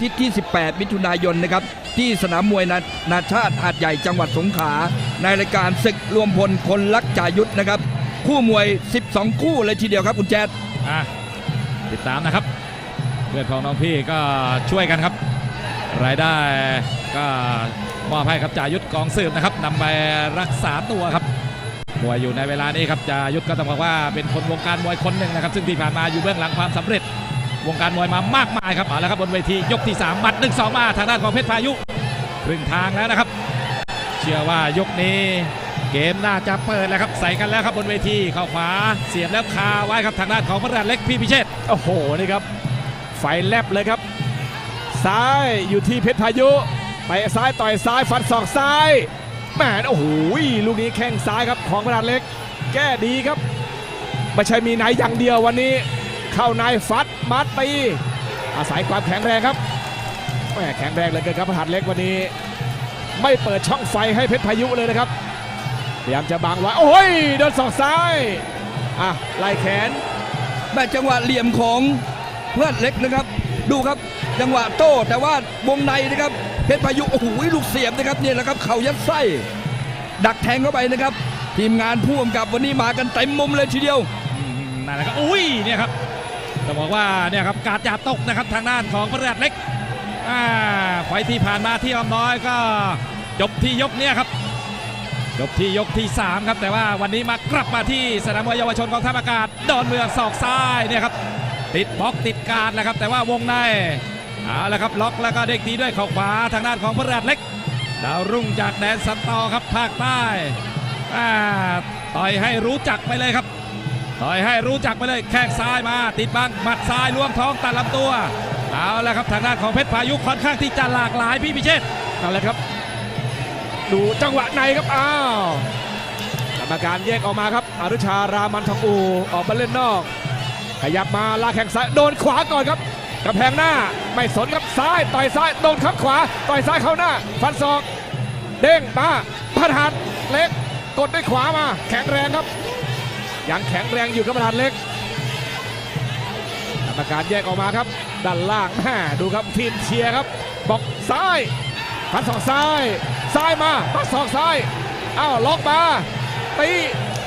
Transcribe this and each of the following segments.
ทิศที่ 18 มิถุนายนนะครับ ที่สนามมวยนานาชาติหาดใหญ่จังหวัดสงขลาในรายการศึกรวมพลคนรักจ่ายุทธนะครับ คู่มวย 12 คู่เลยทีเดียวครับคุณแจ๊ดอะติดตามนะครับเพื่อนของน้องพี่ก็ช่วยกันครับ รายได้ก็มอบให้ครับจ่ายุทธกองสืบนะครับนำไปรักษาตัวครับมวยอยู่ในเวลานี้ครับจ่ายุทธก็ต้องบอกว่าเป็นคนวงการมวยคนหนึ่งนะครับ ซึ่งที่ผ่านมาอยู่เบื้องหลังความสำเร็จ วงการมวยมามากมายครับเอาละครับบนเวทียกที่3หมัด1 2มาทางด้านของเพชรพายุครึ่งทางแล้วนะครับ เชื่อว่ายกนี้เกมน่าจะเปิดแล้วครับใส่กันแล้วครับบนเวทีเข้าขวาเสียบแล้วคาไว้ครับทางด้านของพระราชเล็กพี่พิเชษโอ้โหนี่ครับไฟแลบเลยครับ ซ้ายอยู่ที่เพชรพายุไปซ้ายต่อยซ้ายฟันศอกซ้ายแหมโอ้โหลูกนี้แข้งซ้ายครับของพระดานเล็ก แก้ดีครับไม่ใช่มีไหนอย่างเดียววันนี้ เข้าในฟัดมัดตีอาศัยความแข็งแรงครับแหมแข็งแรงเหลยเกินครับพระหัตถ์เล็กวันนี้ ไม่เปิดช่องไฟให้เพชรพายุเลยนะครับพยายามจะบังไว้โอ้ยโดนศอกซ้ายอะไล่แขนแม่จังหวะเหลี่ยมของเพื่อนเล็กนะครับ ดูครับจังหวะโต้แต่ว่าวงในนะครับเพชรพายุโอ้โหลูกเสียบนะครับเนี่ยแหละครับเข่ายัดไส้ ดักแทงเข้าไปนะครับ ทีมงานผู้กำกับวันนี้มากันเต็มมุมเลยทีเดียวอืมนั่นแหละครับอุ้ยเนี่ยครับ ต้องบอกว่าเนี่ยครับการจ่าตกนะครับทางด้านของพระราชเล็กไฟที่ผ่านมาที่ออมน้อยก็จบที่ยกเนี่ยครับ จบที่ยกที่ 3 ครับ แต่ว่าวันนี้มากลับมาที่สนามมวยเยาวชนกองทัพอากาศดอนเมืองศอกซ้ายเนี่ยครับติดบล็อกติดการแล้วครับ แต่ว่าวงในเอาละครับล็อกแล้วก็เด็กดีด้วยเข่าขวาทางด้านของพระราชเล็กดาวรุ่งจากแดนสันตอครับภาคใต้ต่อยให้รู้จักไปเลยครับ ต่อยให้รู้จักไปเลยแข้งซ้ายมา ติดบังหมัดซ้ายล้วงท้องตัดลำตัวเอาละครับทางด้านของเพชรพายุค่อนข้างที่จะหลากหลายพี่พิเชษนั่นแหละครับ ดูจังหวะในครับอ้าวกรรมการแยกออกมาครับอรุชารามันทองอูออกมาเล่นนอก ขยับมาลากแข้งซ้ายโดนขวาก่อนครับกำแพงหน้าไม่สนครับซ้ายต่อยซ้ายโดนขับขวาต่อยซ้ายเข้าหน้า ฟันศอก เด้งมาพันหัดเล็กกดด้วยขวามา แข็งแรงครับ ยังแข็งแรงอยู่ครับพันหัดเล็กกรรมการแยกออกมาครับ ด้านล่างแม่ดูครับทีมเชียร์ครับ บอกซ้ายฟันศอกซ้าย ซ้ายมาฟันศอกซ้ายอ้าวล็อกมาตี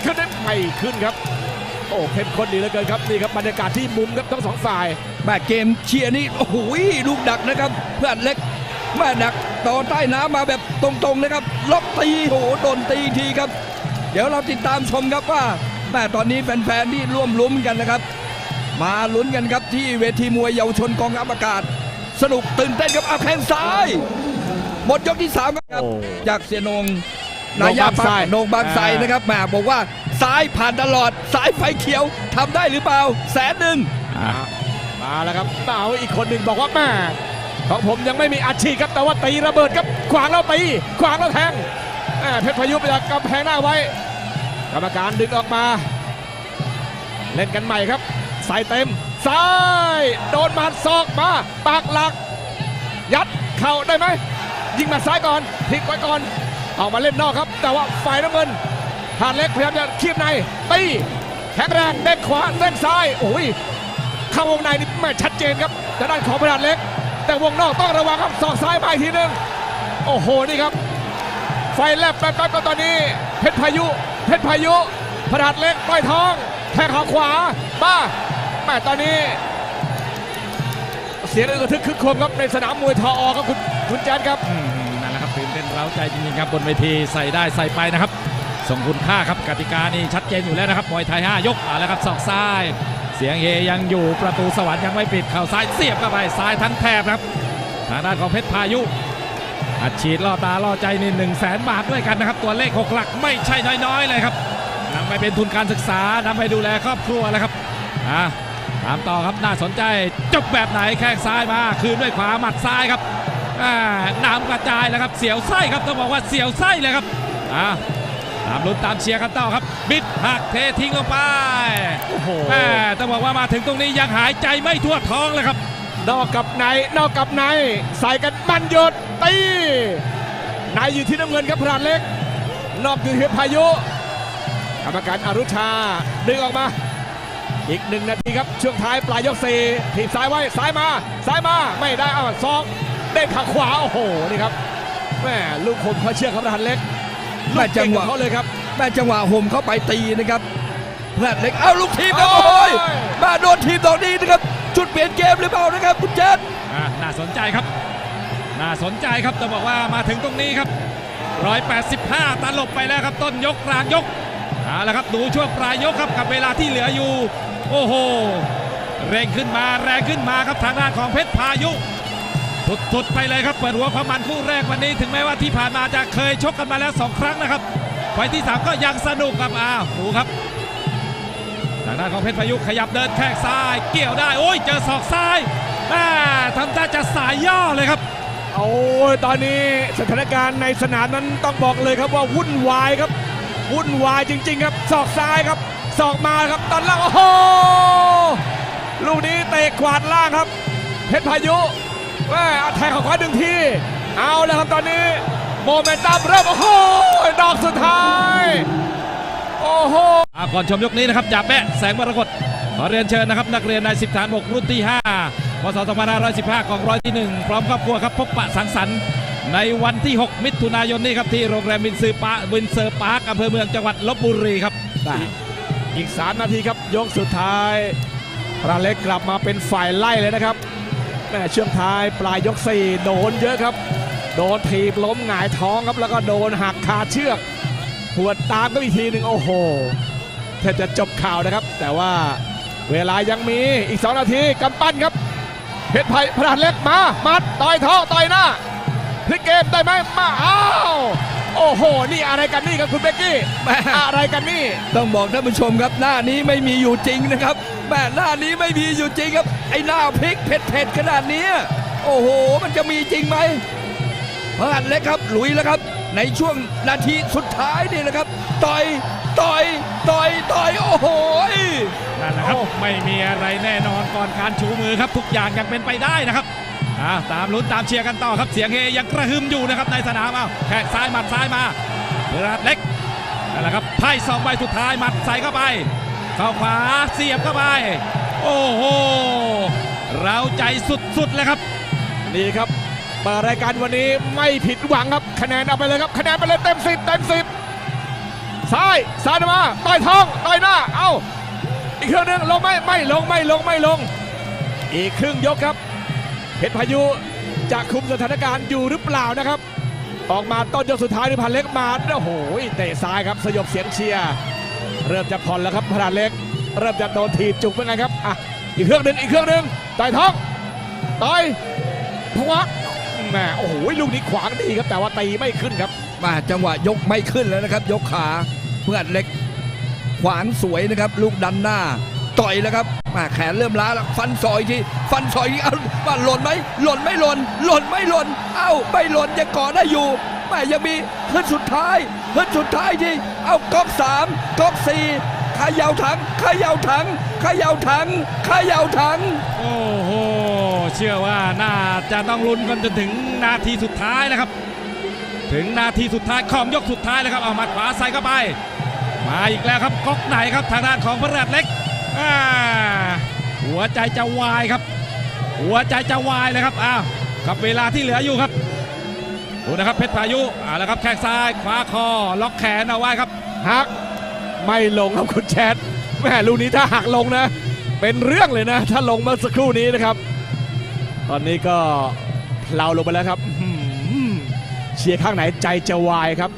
ขึ้นได้ไม่ขึ้นครับโอ้เข้มข้นดีเหลือเกินครับนี่ครับบรรยากาศที่มุมครับทั้งสองฝ่ายแม่เกมเชียร์นี่โอ้โหลูกดักนะครับ เพื่อนเล็กแม่ดักต่อใต้น้ำมาแบบตรงๆนะครับ ล็อกตีโอ้โหโดนตีทีครับ เดี๋ยวเราติดตามชมครับว่า แม่ตอนนี้แฟนๆที่ร่วมลุ้นกันนะครับ มาลุ้นกันครับที่เวทีมวยเยาวชนกองทัพอากาศ สนุกตื่นเต้นครับเอาแข้งซ้าย หมดยกที่สามครับโอ้จากเสียนงโหนนางยาบางไทรปักโหนงบางไทรอ่านนะครับแหมบอกว่าซ้ายผ่านตลอดซ้ายไฟเขียวทำได้หรือเปล่าแสนหนึ่งอ่ามาแล้วครับเต๋าอีกคนหนึ่งบอกว่าแม่ของผมยังไม่มีอาชีพครับแต่ว่าตีระเบิดครับขวางแล้วตีขวางแล้วแทงแม่เพชรพายุไปจากกำแพงหน้าไว้ กรรมการดึงออกมา เล่นกันใหม่ครับใส่เต็มซ้าย โดนหมัดศอกมาปากหลัก ยัดเข่าได้ไหม ยิงหมัดซ้ายก่อนพลิกไว้ก่อนเอามาเล่นนอกครับ แต่ว่าฝ่ายน้ำเงินหาดเล็กพยายามจะคีบในตีแข็งแรงเด้งขวาเด้งซ้ายโอ้ยเข้าวงในนี่ไม่ชัดเจนครับทางด้านของพยาดเล็ก แต่วงนอกต้องระวังครับศอกซ้ายมาอีกทีหนึงโอ้โหนี่ครับ ไฟแลบแป๊บๆก็ตอนนี้ เพชรพายุ เพชรพายุพยาดเล็กต่อยท้องแทงขาขวามาแม่ตอนนี้ เสียงอึกระทึกคึกโครมครับในสนามมวยทออครับคุณคุณแจ๊ดครับนั่นแหละครับตื่นเต้นเร้าใจจริงๆครับบนเวทีใส่ได้ใส่ไปนะครับส่งคุณค่าครับกติกานี่ชัดเจนอยู่แล้วนะครับมวยไทย 5 ยกเอาละครับศอกซ้าย เสียงเฮยังอยู่ประตูสวรรค์ยังไม่ปิดเข่าซ้ายเสียบเข้าไปซ้ายทั้งแถบครับทางด้านของเพชรพายุ อัดฉีดล่อตาล่อใจนี่หนึ่งแสนบาทด้วยกันนะครับ ตัวเลขหกหลักไม่ใช่น้อยๆเลยครับนำไปเป็นทุนการศึกษานำไปดูแลครอบครัวแล้วครับอะตามต่อครับน่าสนใจจบแบบไหนแข้งซ้ายมา คืนด้วยขวาหมัดซ้ายครับอ่าน้ำกระจายแล้วครับเสียวไส้ครับต้องบอกว่าเสียวไส้เลยครับอะตามลุ้นตามเชียร์กันต่อครับ บิดหักเททิ้งลงไปโอ้โหแม่ต้องบอกว่ามาถึงตรงนี้ยังหายใจไม่ทั่วท้องเลยครับ นอกกับในนอกกับในใส่กันบันหยด ตีในอยู่ที่น้ำเงินครับพรานเล็ก นอกอยู่ที่พายุกรรมการอารุชาดึงออกมา อีกหนึ่งนาทีครับช่วงท้ายปลายยกสี่ถีบซ้ายไว้ซ้ายมาซ้ายมาไม่ได้เอาซองเด้งขาขวาโอ้โหนี่ครับแม่ลูกคมเขาเชื่อครับปรานเล็กลแม่จังหวะเขาเลยครับแม่จังหวะห่มเข้าไปตีนะครับพลาดเล็กเอาลูกทีมครับโอ้โยมาโดนทีมดอกนี้นะครับ จุดเปลี่ยนเกมหรือเปล่านะครับคุณเจษน่าสนใจครับ น่าสนใจครับจะบอกว่ามาถึงตรงนี้ครับ 185ตลบไปแล้วครับ ต้นยกกลางยกเอาละครับดูช่วงปลายยกครับกับเวลาที่เหลืออยู่ โอ้โหเร่งขึ้นมาแรงขึ้นมาครับทางด้านของเพชรพายุทุดๆไปเลยครับเปิดหัวความมันคู่แรกวันนี้ถึงแม้ว่าที่ผ่านมาจะเคยชกกันมาแล้วสองครั้งนะครับไฟที่สามก็ยังสนุกครับอ้าวดูครับทางด้านของเพชรพายุขยับเดินแข้งซ้าย เกี่ยวได้โอ้ยเจอศอกซ้ายอ่ทำท่าจะสายย่อเลยครับ โอ้ยตอนนี้สถานการณ์ในสนามนั้นต้องบอกเลยครับว่าวุ่นวายครับ วุ่นวายจริง ๆ ครับศอกซ้ายครับศอกมาครับตอนล่างโอ้โหลูกนี้เตะขวาดล่างครับเพชรพายุแม่าแทงของขวาหนึ่งทีเอาแล้วครับตอนนี้โมเมนตัมเริ่มโอ้โหดอกสุดท้าย โอ้โหอ่าก่อนชมยกนี้นะครับจ่าแปะแสงมรกต ขอเรียนเชิญนะครับนักเรียนนายสิบฐานบกรุ่นที่ 5 พศ 2515 ของร้อยที่ 1 พร้อมครอบครัวครับพบปะสังสรรค์ในวันที่ 6 มิถุนายนนี้ครับที่โรงแรมวินเซือปาวินเซอร์ปาร์คอำเภอเมืองจังหวัดลบบุรีครับอีก 3 นาทีครับยกสุดท้ายพระเล็กกลับมาเป็นฝ่ายไล่เลยนะครับแม่เช่วงท้ายปลายยก 4 โดนเยอะครับ โดนถีบล้มหงายท้องครับแล้วก็โดนหักคาเชือกหัวตามก็อีกทีหนึ่งโอ้โหแทบจะจบข่าวนะครับ แต่ว่า เวลายังมีอีก 2 นาทีกำปั้นครับเพชรไผ่พระเล็กมา มัดต่อยท้องต่อยหน้าพลิกเกมได้ไหมมาอ้าวโอ้โห นี่อะไรกันนี่ครับคุณเบกกี้แม่อะไรกันนี่ ต้องบอกท่านผู้ชมครับหน้านี้ไม่มีอยู่จริงนะครับแม่หน้านี้ไม่มีอยู่จริงครับ ไอ้หน้าพริกเผ็ดๆขนาดนี้ โอ้โห มันจะมีจริงไหมพลาดเล็กครับหลุยแล้วครับ ในช่วงนาทีสุดท้ายนี่นะครับ ต่อยต่อยต่อยต่อยโอ้โหนั่นแหละครับโอ้ไม่มีอะไรแน่นอนก่อนการชูมือครับ ทุกอย่างยังเป็นไปได้นะครับอ่าตามลุ้นตามเชียร์กันต่อครับเสียงเฮยังกระหึ่มอยู่นะครับในสนามเอาแข้งซ้ายหมัดซ้ายมาเบรัดเล็กนั่นแหละครับไพ่สองใบสุดท้ายหมัดใส่เข้าไปเข้าขวาเสียบเข้าไปโอ้โหเราใจสุดๆเลยครับนี่ครับ ปิดรายการวันนี้ไม่ผิดหวังครับคะแนนเอาไปเลยครับคะแนนไปเลยเต็มสิบเต็มสิบซ้ายซ้ายมาต่อยท้องต่อยหน้าเอ้าอีกเครื่องหนึงลงไหมไม่ลงไม่ลงไม่ลง อีกครึ่งยกครับเพชรพายุจะคุมสถานการณ์อยู่หรือเปล่านะครับ ออกมาต้นยกสุดท้ายนี่พันเล็กมาโอ้โหเตะซ้ายครับสยบเสียงเชียร์เริ่มจะผ่อนแล้วครับพันเล็ก เริ่มจะโดนถีบจุกเป็นไงครับอะอีกเครื่องหนึ่งอีกเครื่องหนึ่งต่อยท้องต่อยพวัก แหมโอ้โหลูกนี้ขวางดีครับแต่ว่าตีไม่ขึ้นครับมาจังหวะยกไม่ขึ้นแล้วนะครับ ยกขาเพื่อนเล็กขวางสวยนะครับ ลูกดันหน้า ต่อยแล้วครับมาแขนเริ่มล้าแล้วฟันซอยทีฟันซอยทีเอ้าว่าหล่นไหมหล่นไม่หล่นหล่นไม่หล่นเอ้าไม่หล่นยังก่อได้อยู่แม่ยังมีขึ้นสุดท้ายขึ้นสุดท้ายทีเอ้าก๊อกสามก๊อกสี่เขย่าถังเขย่าถังเขย่าถังเขย่าถังโอ้โห เชื่อว่าน่าจะต้องลุ้นกันจนถึงนาทีสุดท้ายนะครับ ถึงนาทีสุดท้ายของยกสุดท้ายแล้วครับเอามัดขวาใส่เข้าไป มาอีกแล้วครับก๊อกไหนครับทางด้านของพระเรือเล็กหัวใจจะวายครับ หัวใจจะวายเลยครับอ้าวกับเวลาที่เหลืออยู่ครับดูนะครับเพชรพายุเอ่าแล้วครับแข้งซ้ายขวาคอล็อกแขนเอาไว้ครับหักไม่ลงครับคุณแชทแม่ลูกนี้ถ้าหักลงนะ เป็นเรื่องเลยนะ ถ้าลงเมื่อสักครู่นี้นะครับ ตอนนี้ก็เราลงไปแล้วครับเชียร์ข้างไหนใจจะวายครับ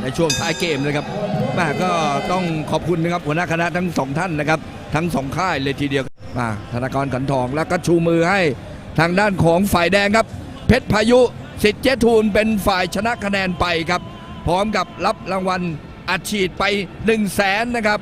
ในช่วงท้ายเกมนะครับแม่ก็ต้องขอบคุณนะครับหัวหน้าคณะทั้งสองท่านนะครับ ทั้งสองค่ายเลยทีเดียวมาธนากรขันทองแล้วก็ชูมือให้ทางด้านของฝ่ายแดงครับ เพชรพายุสิทธิ์เจทูลเป็นฝ่ายชนะคะแนนไปครับ พร้อมกับรับรางวัลอัดฉีดไป 1 0 0 0 0แสนนะครับ